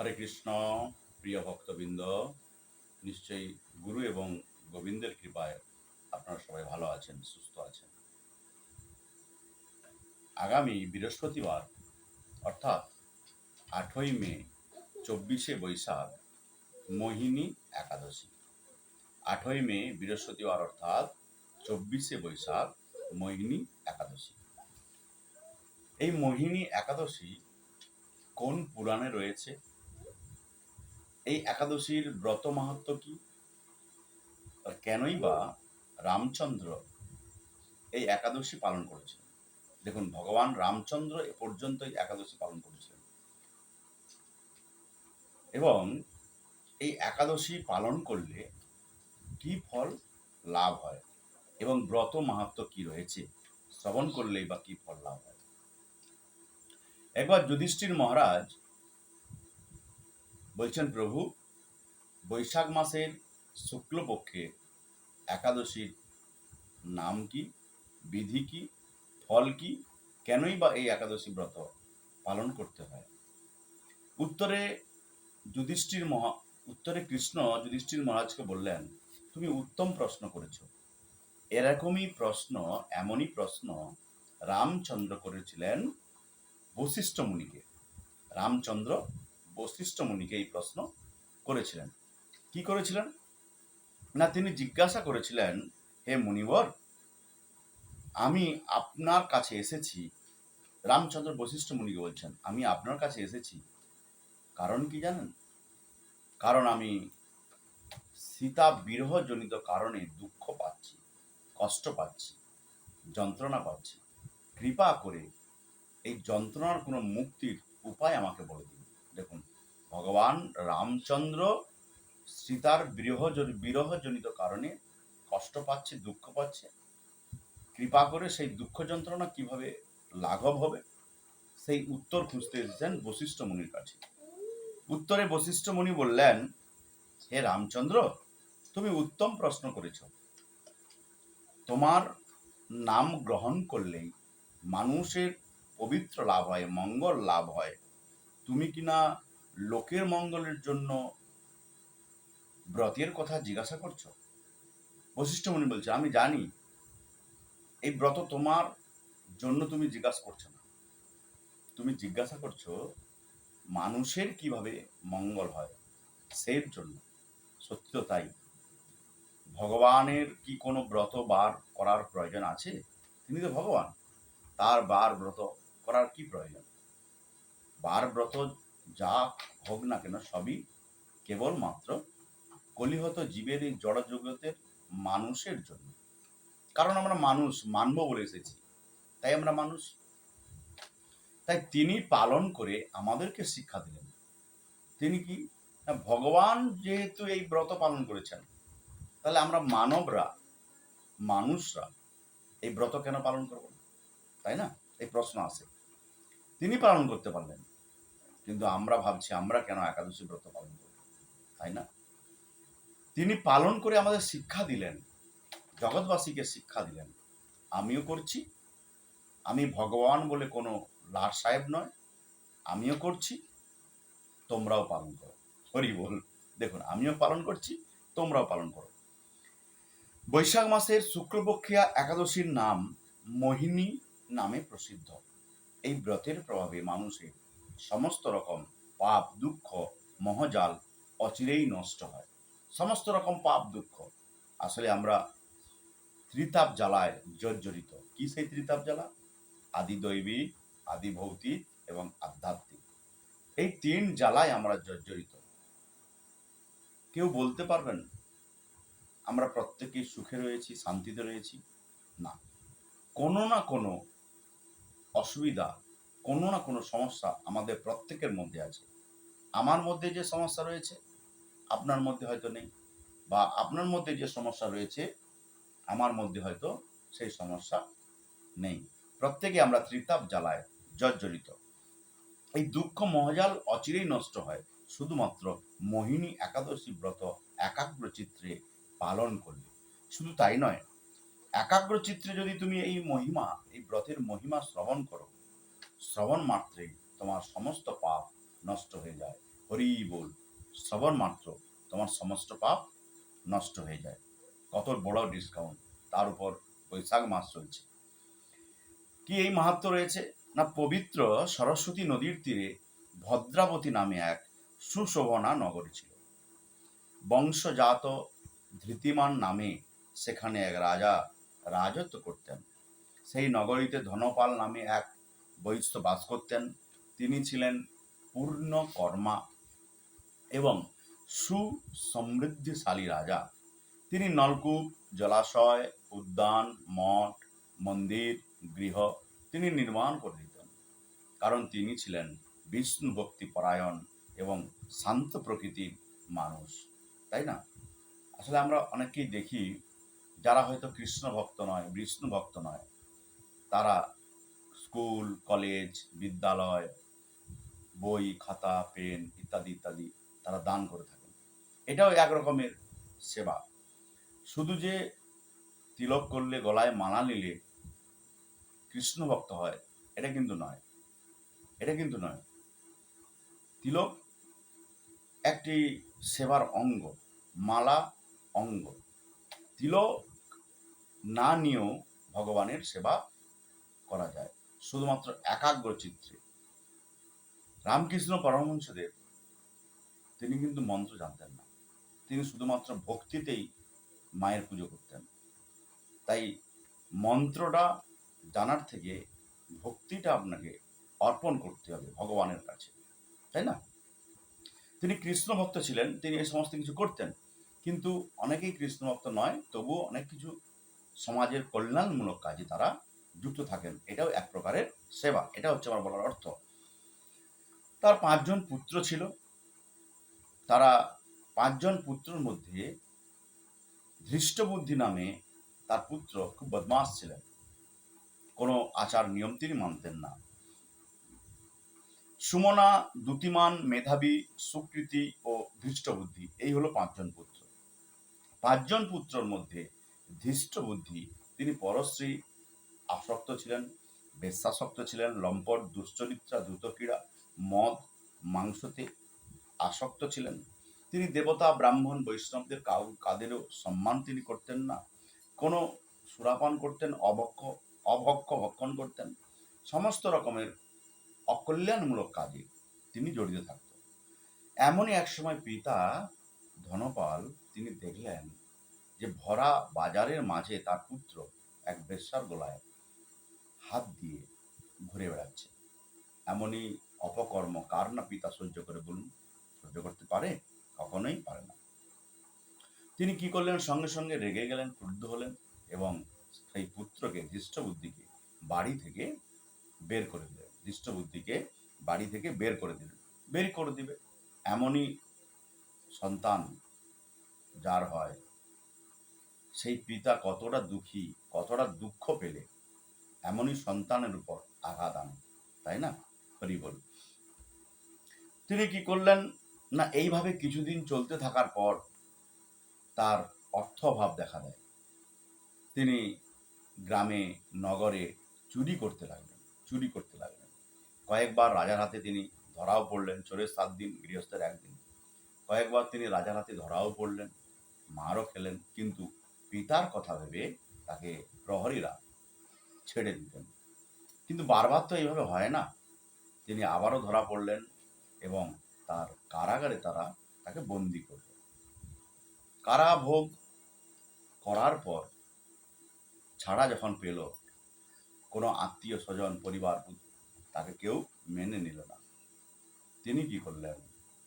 হরে কৃষ্ণ, প্রিয় ভক্তবৃন্দ, নিশ্চয়ই গুরু এবং গোবিন্দের কৃপায় আপনারা সবাই ভালো আছেন, সুস্থ আছেন। আগামী বৃহস্পতিবার, অর্থাৎ আঠই মে, চব্বিশে বৈশাখ, মোহিনী একাদশী। আঠই মে, বৃহস্পতিবার, অর্থাৎ চব্বিশে বৈশাখ, মোহিনী একাদশী। এই মোহিনী একাদশী কোন পুরাণে রয়েছে? এই একাদশীর ব্রত মাহাত্ম কি? আর কেনই বা রামচন্দ্র এই একাদশী পালন করেছিলেন? দেখুন, ভগবান রামচন্দ্র এ পর্যন্ত এই একাদশী পালন করেছিলেন। এবং এই একাদশী পালন করলে কি ফল লাভ হয়? এবং ব্রত মাহাত্ম কি রয়েছে? শ্রবণ করলেই বা কি ফল লাভ হয়? একবার যুধিষ্ঠির মহারাজ বলছেন, প্রভু, বৈশাখ মাসের শুক্লপক্ষে একাদশীর নাম কি, বিধি কি, ফল কি, কেনই বা এই একাদশী ব্রত পালন করতে হয়? উত্তরে যুধিষ্ঠির মহা, উত্তরে কৃষ্ণ যুধিষ্ঠির মহারাজকে বললেন, তুমি উত্তম প্রশ্ন করেছ। এরকমই প্রশ্ন, এমনই প্রশ্ন রামচন্দ্র করেছিলেন বশিষ্ঠ মুনিকে। রামচন্দ্র বশিষ্ঠ মুনিকে এই প্রশ্ন করেছিলেন। কি করেছিলেন? না, তিনি জিজ্ঞাসা করেছিলেন, হে মুনিবর, আমি আপনার কাছে এসেছি। রামচন্দ্র বশিষ্ঠ মুনিকে বলছেন, আমি আপনার কাছে এসেছি। কারণ কি জানেন? কারণ আমি সীতা বিরহজনিত কারণে দুঃখ পাচ্ছি, কষ্ট পাচ্ছি, যন্ত্রণা পাচ্ছি। কৃপা করে এই যন্ত্রণার কোনো মুক্তির উপায় আমাকে বলে দিন। ভগবান রামচন্দ্র সীতার বিরহ বিরহজনিত কারণে কষ্ট পাচ্ছে, দুঃখ পাচ্ছে। কৃপা করে সেই দুঃখ যন্ত্রণা কীভাবে লাঘব হবে? সেই উত্তর খুঁজতে এসেছেন বশিষ্ঠ মুনির কাছে। উত্তরে বশিষ্ঠ মুনি বললেন, হে রামচন্দ্র, তুমি উত্তম প্রশ্ন করেছ। তোমার নাম গ্রহণ করলেই মানুষের পবিত্র লাভ হয়, মঙ্গল লাভ হয়। তুমি কিনা লোকের মঙ্গলের জন্য ব্রতের কথা জিজ্ঞাসা করছ? বশিষ্ঠ মুনি বলছে, আমি জানি, এই ব্রত তোমার জন্য তুমি জিজ্ঞাসা করছ না। তুমি জিজ্ঞাসা করছ, মানুষের কীভাবে মঙ্গল হয়? সেই জন্য। সত্যি তাই। ভগবানের কি কোনো ব্রত বার করার প্রয়োজন আছে? তিনি তো ভগবান। তার বার ব্রত করার কি প্রয়োজন? বার ব্রত যা হোক না কেন সবই কেবলমাত্র কলিহত জীবের এই জড় জগতের মানুষের জন্য। কারণ আমরা মানুষ, মানব বলে এসেছি। তাই আমরা মানুষ। তাই তিনি পালন করে আমাদেরকে শিক্ষা দিলেন। তিনি কি? ভগবান যেহেতু এই ব্রত পালন করেছেন, তাহলে আমরা মানবরা, মানুষরা এই ব্রত কেন পালন করব তাই না? এই প্রশ্ন আছে তিনি পালন করতে পারলেন। কিন্তু আমরা ভাবছি, আমরা কেন একাদশী ব্রত পালন করব? তাই না? তিনি পালন করে আমাদের শিক্ষা দিলেন, জগৎবাসীকে শিক্ষা দিলেন। আমিও করছি। আমি ভগবান বলে কোনো লাট সাহেব নয়। আমিও করছি। তোমরাও পালন করো। হরি বল। দেখুন, আমিও পালন করছি, তোমরাও পালন করো। বৈশাখ মাসের শুক্লপক্ষিয়া একাদশীর নাম মোহিনী নামে প্রসিদ্ধ। এই ব্রতের প্রভাবে মানুষের সমস্ত রকম পাপ, দুঃখ, মহজাল অচিরেই নষ্ট হয়। সমস্ত রকম পাপ, দুঃখ। আসলে আমরা ত্রিতাপ জ্বালায় জর্জরিত। কি সেই ত্রিতাপ জ্বালা? আদি দৈবিক আদি ভৌতিক এবং আধ্যাত্মিক। এই তিন জ্বালায় আমরা জর্জরিত। কেউ বলতে পারবেন, আমরা প্রত্যেকেই সুখে রয়েছি, শান্তিতে রয়েছি? না। কোনো না কোনো অসুবিধা কোনো না কোনো সমস্যা আমাদের প্রত্যেকের মধ্যে আছে। আমার মধ্যে যে সমস্যা রয়েছে, আপনার মধ্যে হয়তো নেই বা আপনার মধ্যে যে সমস্যা রয়েছে, আমার মধ্যে হয়তো সেই সমস্যা নেই। প্রত্যেকে আমরা ত্রিতাপ জ্বালায়, জর্জরিত। এই দুঃখ মহাজাল অচিরেই নষ্ট হয়। শুধুমাত্র মোহিনী একাদশী ব্রত একাগ্র চিত্রে পালন করলে। শুধু তাই নয়, একাগ্র চিত্রে যদি তুমি এই মহিমা, এই ব্রতের মহিমা শ্রবণ করো শ্রবণ মাত্রেই তোমার সমস্ত পাপ নষ্ট হয়ে যায়। হরি বল, শ্রবণ মাত্র, তোমার সমস্ত পাপ নষ্ট হয়ে যায়। কত বড় ডিসকাউন্ট তার উপর বৈশাখ মাস চলছে। কি এই মাহাত্ম রয়েছে? না পবিত্র সরস্বতী নদীর তীরে ভদ্রাবতী নামে এক সুশোভনা নগরী ছিল। বংশজাত ধৃতিমান নামে সেখানে এক রাজা রাজত্ব করতেন। সেই নগরীতে ধনপাল নামে এক বৈশ্য বাস করতেন। তিনি ছিলেন পূর্ণ কর্মা এবং সুসমৃদ্ধিশালী রাজা। তিনি নলকূপ, জলাশয়, উদ্যান, মঠ, মন্দির, গৃহ তিনি নির্মাণ করে দিতেন। কারণ তিনি ছিলেন বিষ্ণু ভক্তি পরায়ণ এবং শান্ত প্রকৃতির মানুষ, তাই না? আসলে আমরা অনেকেই দেখি যারা হয়তো কৃষ্ণ ভক্ত নয়, বিষ্ণু ভক্ত নয়। তারা স্কুল, কলেজ, বিদ্যালয়, বই, খাতা, পেন ইত্যাদি ইত্যাদি তারা দান করে থাকেন। এটাও এক রকমের সেবা। শুধু যে তিলক করলে, গলায় মালা নিলে কৃষ্ণ ভক্ত হয়, এটা কিন্তু নয়। এটা কিন্তু নয়। তিলক একটি সেবার অঙ্গ, মালা অঙ্গ। তিলক না নিয়েও ভগবানের সেবা করা যায়। শুধুমাত্র একাগ্র চিত্রে রামকৃষ্ণ পরমহংসদেব, তিনি কিন্তু মন্ত্র জানতেন না। তিনি শুধুমাত্র ভক্তিতেই মায়ের পুজো করতেন। তাই মন্ত্রটা জানার থেকে ভক্তিটা আপনাকে অর্পণ করতে হবে ভগবানের কাছে, তাই না? তিনি কৃষ্ণ ভক্ত ছিলেন, তিনি এই সমস্ত কিছু করতেন। কিন্তু অনেকেই কৃষ্ণ ভক্ত নয়, তবুও অনেক কিছু সমাজের কল্যাণমূলক কাজে তারা যুক্ত থাকেন, এটাও এক প্রকারের সেবা এটা হচ্ছে আমার বলার অর্থ। তার পাঁচজন পুত্র ছিল। তারা পাঁচজন পুত্রের মধ্যে ধৃষ্টবুদ্ধি নামে তার পুত্র খুব বদমাস ছিলেন। কোনো আচার নিয়ম তিনি মানতেন না। সুমনা দ্যুতিমান মেধাবী, সুকৃতি ও ধৃষ্টবুদ্ধি, এই হলো পাঁচজন পুত্র। পাঁচজন পুত্রর মধ্যে ধৃষ্টবুদ্ধি, তিনি পরশ্রী আসক্ত ছিলেন, বেশ্যাসক্ত ছিলেন, লম্পট, দুশ্চরিত্রা, দ্রুতক্রীড়া, মদ, মাংসতে আসক্ত ছিলেন। তিনি দেবতা, ব্রাহ্মণ, বৈষ্ণবদের কাউ, কাদেরও সম্মান তিনি করতেন না। কোনো সুরাপান করতেন, অবক্ষ, অভক্ষ ভক্ষণ করতেন। সমস্ত রকমের অকল্যাণমূলক কাজে তিনি জড়িত থাকতেন। এমনই এক সময় পিতা ধনপাল তিনি দেখলেন যে ভরা বাজারের মাঝে তার পুত্র এক বেশ্যার গোলায় হাত দিয়ে ঘুরে বেড়াচ্ছে। এমনই অপকর্ম কার না পিতা সহ্য করে বলুন, সহ্য করতে পারে? কখনোই পারে না। তিনি কি করলেন? সঙ্গে সঙ্গে রেগে গেলেন, ক্রুদ্ধ হলেন এবং সেই পুত্রকে দৃষ্ট বুদ্ধিকে বাড়ি থেকে বের করে দিলেন। দৃষ্ট বুদ্ধিকে বাড়ি থেকে বের করে দিলেন। বের করে দিবে। এমনই সন্তান যার হয়। সেই পিতা কতটা দুঃখী, কতটা দুঃখ পেলে এমনই সন্তানের উপর আঘাত আনে, তাই না? হরি বল। তিনি কি করলেন? না, এইভাবে কিছুদিন চলতে থাকার পর তার অর্থ অভাব দেখা দেয়। তিনি গ্রামে, নগরে চুরি করতে লাগলেন, চুরি করতে লাগলেন। কয়েকবার রাজার হাতে তিনি ধরাও পড়লেন, চোরের সাত দিন, গৃহস্থের একদিন। কয়েকবার তিনি রাজার হাতে ধরাও পড়লেন, মারও খেলেন, কিন্তু পিতার কথা ভেবে তাকে প্রহরীরা ছেড়ে দিতেন। কিন্তু বারবার তো এইভাবে হয় না। তিনি আবারও ধরা পড়লেন এবং তার কারাগারে তারা তাকে বন্দি করল। কারাভোগ করার পর ছাড়া যখন পেল, কোনো আত্মীয় স্বজন, পরিবার তাকে কেউ মেনে নিল না। তিনি কি করলেন?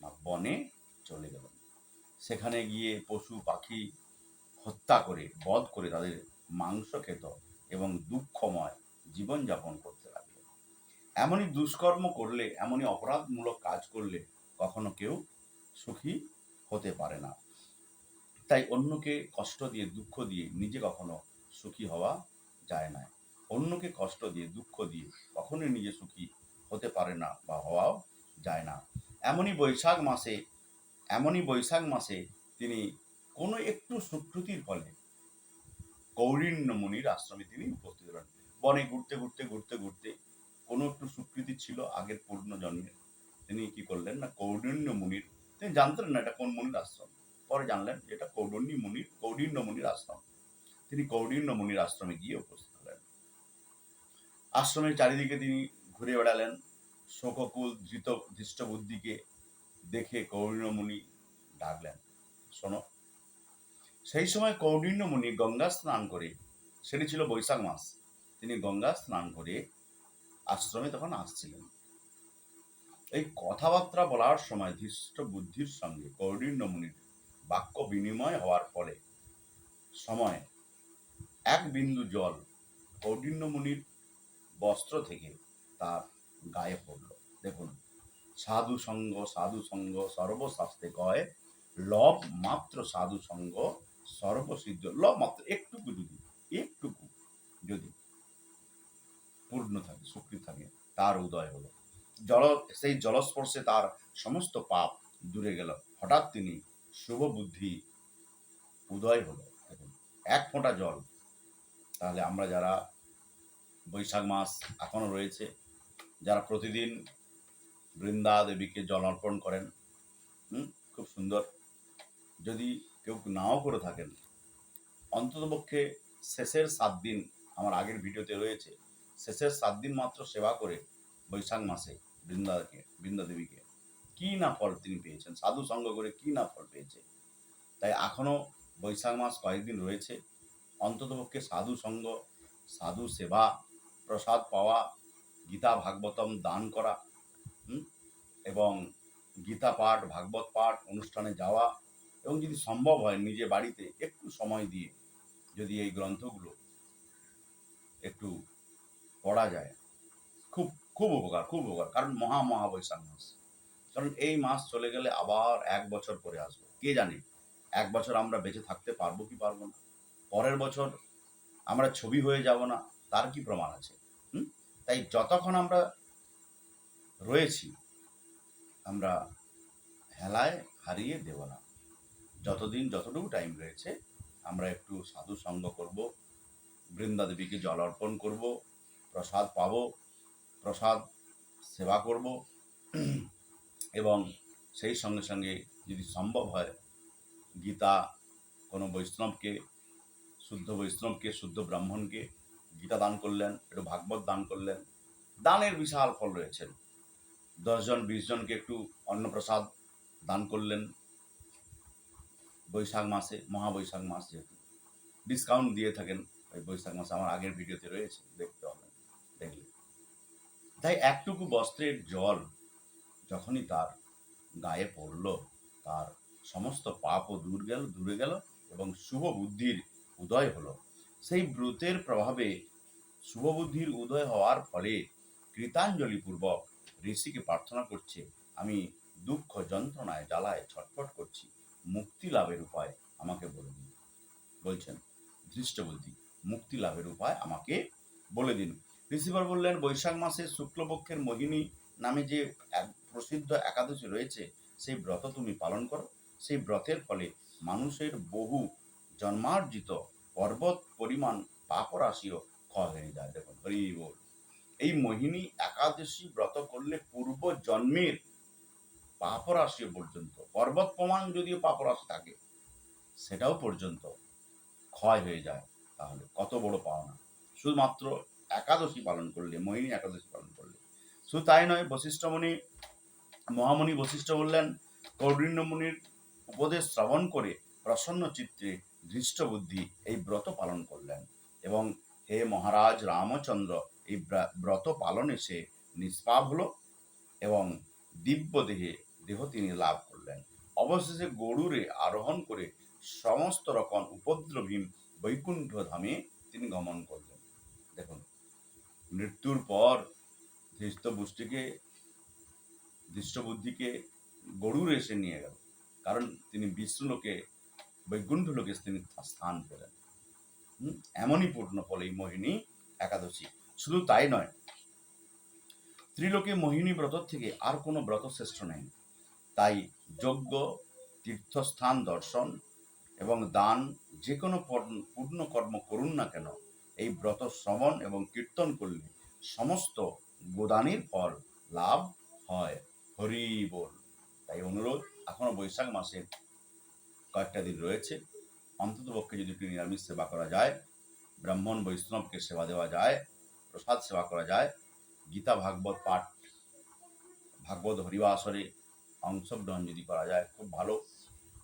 না, বনে চলে গেলেন। সেখানে গিয়ে পশু পাখি হত্যা করে, বধ করে তাদের মাংস খেত। এবং দুঃখময় জীবনযাপন করতে লাগল। এমনই দুষ্কর্ম করলে, এমনই অপরাধমূলক কাজ করলে কখনো কেউ সুখী হতে পারে না। তাই অন্যকে কষ্ট দিয়ে, দুঃখ দিয়ে নিজে কখনো সুখী হওয়া যায় না। অন্যকে কষ্ট দিয়ে, দুঃখ দিয়ে কখনোই নিজে সুখী হতে পারে না বা হওয়াও যায় না। এমনই বৈশাখ মাসে, এমনই বৈশাখ মাসে তিনি কোনো একটু সুখ্রুতির ফলে কৌরিণ্য মুনির আশ্রমে তিনি উপস্থিত হলেন। বনে ঘুরতে ঘুরতে ঘুরতে ঘুরতে কোনো একটু সুকৃতি ছিল আগের পূর্ণ জন্মে। তিনি কি করলেন না কৌরিণ্য মুনির জানতেন না এটা কোন মুনির আশ্রম। পরে জানলেন যে এটা কৌডন্য মুনির কৌডিন্য মুনির আশ্রম। তিনি কৌডিন্য মুনির আশ্রমে গিয়ে উপস্থিত হলেন। আশ্রমের চারিদিকে তিনি ঘুরে বেড়ালেন। শোককুল, ধৃত ধৃষ্ট বুদ্ধিকে দেখে কৌডিন্য মুনি ডাকলেন, শোনো সেই সময় কৌডিন্য মুনি গঙ্গা স্নান করে, সেটি ছিল বৈশাখ মাস, তিনি গঙ্গা স্নান করে আশ্রমে তখন আসছিলেন। এই কথাবার্তা বলার সময় ধৃষ্ট বুদ্ধির সঙ্গে কৌডিন্য মুনির বাক্য বিনিময় হওয়ার ফলে সময়, এক বিন্দু জল কৌডিন্য মুনির বস্ত্র থেকে তার গায়ে পড়ল। দেখুন, সাধু সঙ্গ সাধু সঙ্গ সর্বশাস্ত্রে কয়, লব মাত্র সাধু সঙ্গ সর্বসিদ্ধ লব মাত্র একটুকু যদি একটুকু যদি পূর্ণ থাকে, সুকৃত থাকে, তার উদয় হলো। জল, সেই জলস্পর্শে তার সমস্ত পাপ দূরে গেল। হঠাৎ তিনি শুভ বুদ্ধি উদয় হলো। এক ফোঁটা জল। তাহলে আমরা যারা বৈশাখ মাস এখনও রয়েছে, যারা প্রতিদিন বৃন্দা দেবীকে জল অর্পণ করেন খুব সুন্দর। যদি কেউ নাও করে থাকেন। অন্ততপক্ষে শেষের সাত দিন আমার আগের ভিডিওতে রয়েছে। শেষের সাত দিন মাত্র সেবা করে বৈশাখ মাসে বৃন্দাকে বৃন্দা দেবীকে কি না ফল তিনি পেয়েছেন? সাধু সঙ্গ করে কি না ফল পেয়েছে? তাই এখনও বৈশাখ মাস কয়েকদিন রয়েছে। অন্ততপক্ষে সাধু সঙ্গ, সাধু সেবা, প্রসাদ পাওয়া, গীতা ভাগবতম দান করা এবং গীতা পাঠ, ভাগবত পাঠ অনুষ্ঠানে যাওয়া এবং যদি সম্ভব হয় নিজে বাড়িতে একটু সময় দিয়ে যদি এই গ্রন্থগুলো একটু পড়া যায়, খুব খুব উপকার খুব উপকার। কারণ মহা মহা বৈশাখ মাস। কারণ এই মাস চলে গেলে আবার এক বছর পরে আসবে। কে জানে? এক বছর আমরা বেঁচে থাকতে পারব কি পারব না? পরের বছর আমরা ছবি হয়ে যাব না, তার কি প্রমাণ আছে? তাই যতক্ষণ আমরা রয়েছি, আমরা হেলায় হারিয়ে দেব না। যতদিন, যতটুকু টাইম রয়েছে, আমরা একটু সাধু সঙ্গ করব, বৃন্দা দেবীকে জল অর্পণ করব, প্রসাদ পাব, প্রসাদ সেবা করব, এবং সেই সঙ্গে সঙ্গে যদি সম্ভব হয়, গীতা, কোনো বৈষ্ণবকে, শুদ্ধ বৈষ্ণবকে, শুদ্ধ ব্রাহ্মণকে গীতা দান করলেন, একটু ভাগবত দান করলেন, দানের বিশাল ফল রয়েছে। দশজন, বিশজনকে একটু অন্নপ্রসাদ দান করলেন বৈশাখ মাসে, মহাবৈশাখ মাস যেহেতু। ডিসকাউন্ট দিয়ে থাকেন, ওই বৈশাখ মাসে আমার আগের ভিডিওতে রয়েছে, দেখতে হবে, দেখলে। তাই একটুকু বস্ত্রের জল যখনই তার গায়ে পড়ল, তার সমস্ত পাপও দূর গেল, দূরে গেল এবং শুভ বুদ্ধির উদয় হলো। সেই ব্রতের প্রভাবে শুভ বুদ্ধির উদয় হওয়ার ফলে কৃতাঞ্জলি পূর্বক ঋষিকে প্রার্থনা করছে, আমি দুঃখ যন্ত্রণায় জ্বালায় ছটফট করছি। মুক্তি লাভের উপায় আমাকে বলে দিন। বলছেন ধৃষ্ট বুদ্ধি মুক্তি লাভের উপায় আমাকে বলে দিন। ঋষিবর বললেন, বৈশাখ মাসে শুক্লপক্ষের মোহিনী নামে যে প্রসিদ্ধ একাদশী রয়েছে, সেই ব্রত তুমি পালন করো। সেই ব্রতের ফলে মানুষের বহু জন্মার্জিত পর্বত পরিমাণ পাপরাশিও ক্ষয় হয়ে যায়। দেখুন, হরি বল। এই মোহিনী একাদশী ব্রত করলে পূর্ব জন্মের পাপরাশি পর্যন্ত পর্বত প্রমাণ যদিও পাপরাশি থাকে, সেটাও পর্যন্ত ক্ষয় হয়ে যায় তাহলে। কত বড় পাওনা। শুধুমাত্র একাদশী পালন করলে, মোহিনী একাদশী পালন করলে। শুধু তাই নয় বশিষ্ঠমণি মহামণি বশিষ্ঠ বললেন মুনির উপদেশ শ্রবণ করে প্রসন্ন চিত্রে ধৃষ্ট বুদ্ধি এই ব্রত পালন করলেন এবং হে মহারাজ রামচন্দ্র, এই ব্রত পালনে সে নিষ্পাপ হলো এবং দিব্য দেহে, দেহ তিনি লাভ অবশেষে গরুরে আরোহণ করে সমস্ত রকম উপদ্রবহীন বৈকুণ্ঠ ধামে তিনি গমন করলেন। দেখুন, মৃত্যুর পর ধৃষ্ট বুষ্টিকে ধৃষ্ট বুদ্ধিকে গরুর এসে নিয়ে গেল। কারণ তিনি বিষ্ণুলোকে বৈকুণ্ঠ লোকে তিনি স্থান পেলেন। এমনই পূর্ণ ফল এই মোহিনী একাদশী। শুধু তাই নয়, ত্রিলোকে মোহিনী ব্রত থেকে আর কোনো ব্রত শ্রেষ্ঠ নেই। তাই যজ্ঞ তীর্থস্থান দর্শন এবং দান যে কোনো পর- পূর্ণ কর্ম করুন না কেন, এই ব্রত শ্রবণ এবং কীর্তন করলে সমস্ত গোদানির ফল লাভ হয়। হরি বল। তাই অনুরোধ এখনও বৈশাখ মাসের কয়েকটা দিন রয়েছে। অন্ততপক্ষে যদি একটু নিরামিষ সেবা করা যায়, ব্রাহ্মণ বৈষ্ণবকে সেবা দেওয়া যায়, প্রসাদ সেবা করা যায়, গীতা ভাগবত পাঠ, ভাগবত হরিবাসরে অংশগ্রহণ যদি করা যায়, খুব ভালো।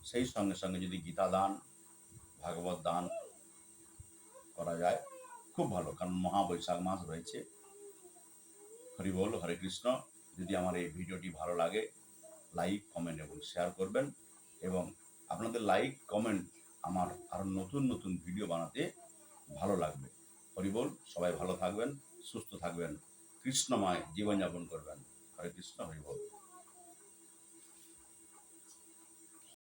সেই সঙ্গে সঙ্গে যদি গীতা দান, ভাগবত দান করা যায়, খুব ভালো। কারণ মহাবৈশাখ মাস রয়েছে। হরি বল, হরে কৃষ্ণ। যদি আমার এই ভিডিওটি ভালো লাগে, লাইক, কমেন্ট এবং শেয়ার করবেন। এবং আপনাদের লাইক, কমেন্ট আমার আরও নতুন নতুন ভিডিও বানাতে ভালো লাগবে। হরি বল, সবাই ভালো থাকবেন, সুস্থ থাকবেন। কৃষ্ণময় জীবনযাপন করবেন। হরে কৃষ্ণ, হরি বল।